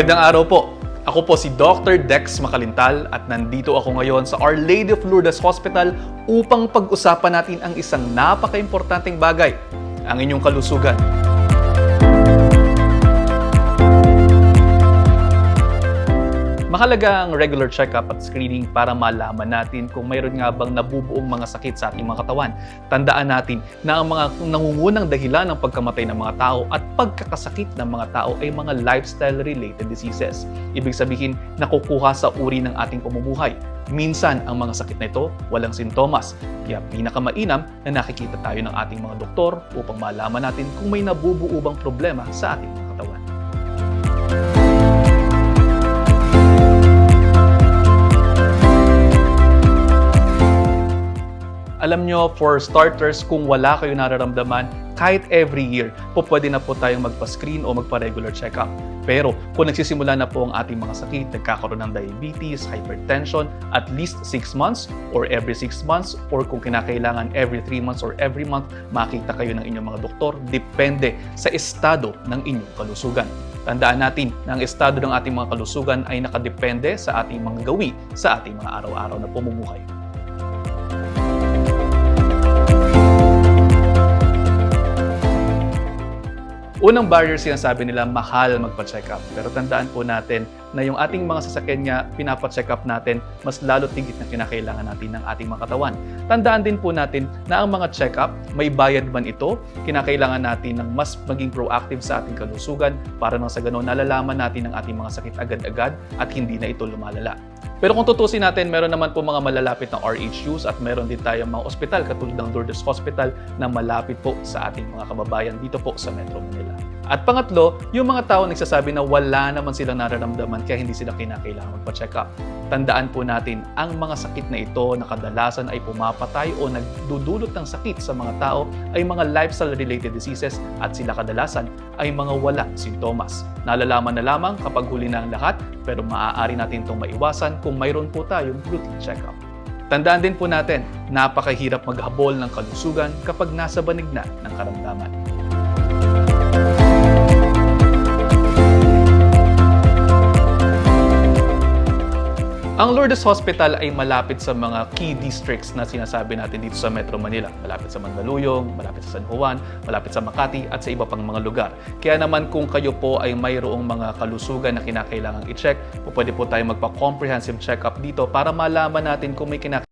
Magandang araw po. Ako po si Dr. Dex Makalintal at nandito ako ngayon sa Our Lady of Lourdes Hospital upang pag-usapan natin ang isang napaka-importanteng bagay, ang inyong kalusugan. Mahalaga ang regular check-up at screening para malaman natin kung mayroon nga bang nabubuong mga sakit sa ating mga katawan. Tandaan natin na ang mga nangungunang dahilan ng pagkamatay ng mga tao at pagkakasakit ng mga tao ay mga lifestyle-related diseases. Ibig sabihin, nakukuha sa uri ng ating pamumuhay. Minsan, ang mga sakit na ito walang sintomas. Kaya pinakamainam na nakikita tayo ng ating mga doktor upang malaman natin kung may nabubuo bang problema sa ating mga Alam nyo, for starters, kung wala kayo nararamdaman, kahit every year, po pwede na po tayong magpa-screen o magpa-regular check-up. Pero kung nagsisimula na po ang ating mga sakit, nagkakaroon ng diabetes, hypertension, at least 6 months or every 6 months or kung kinakailangan every 3 months or every month, makita kayo ng inyong mga doktor. Depende sa estado ng inyong kalusugan. Tandaan natin na ang estado ng ating mga kalusugan ay nakadepende sa ating mga gawi sa ating mga araw-araw na pamumuhay. Unang barrier sinasabi nila mahal magpa-check up. Pero tandaan po natin na yung ating mga sasakyan niya, pinapa-check up natin, mas lalo tigit na kinakailangan natin ng ating mga katawan. Tandaan din po natin na ang mga check up, may bayad man ito, kinakailangan natin ng mas maging proactive sa ating kalusugan para nang sa ganun nalalaman natin ang ating mga sakit agad-agad at hindi na ito lumalala. Pero kung tutusin natin, meron naman po mga malalapit na RHUs at meron din tayong mga ospital katulad ng Lourdes Hospital na malapit po sa ating mga kababayan dito po sa Metro Manila. At pangatlo, yung mga tao nagsasabi na wala naman silang nararamdaman kaya hindi sila kinakailangan magpa-check up. Tandaan po natin, ang mga sakit na ito na kadalasan ay pumapatay o nagdudulot ng sakit sa mga tao ay mga lifestyle-related diseases at sila kadalasan ay mga walang sintomas. Nalalaman na lamang kapag huli na ang lahat pero maaari natin itong maiwasan kung mayroon po tayong routine check-up. Tandaan din po natin, napakahirap maghabol ng kalusugan kapag nasa banig na ng karamdaman. Ang Lourdes Hospital ay malapit sa mga key districts na sinasabi natin dito sa Metro Manila. Malapit sa Mandaluyong, malapit sa San Juan, malapit sa Makati at sa iba pang mga lugar. Kaya naman kung kayo po ay mayroong mga kalusugan na kinakailangang i-check, po pwede po tayo magpa-comprehensive check-up dito para malaman natin kung may kinakailangan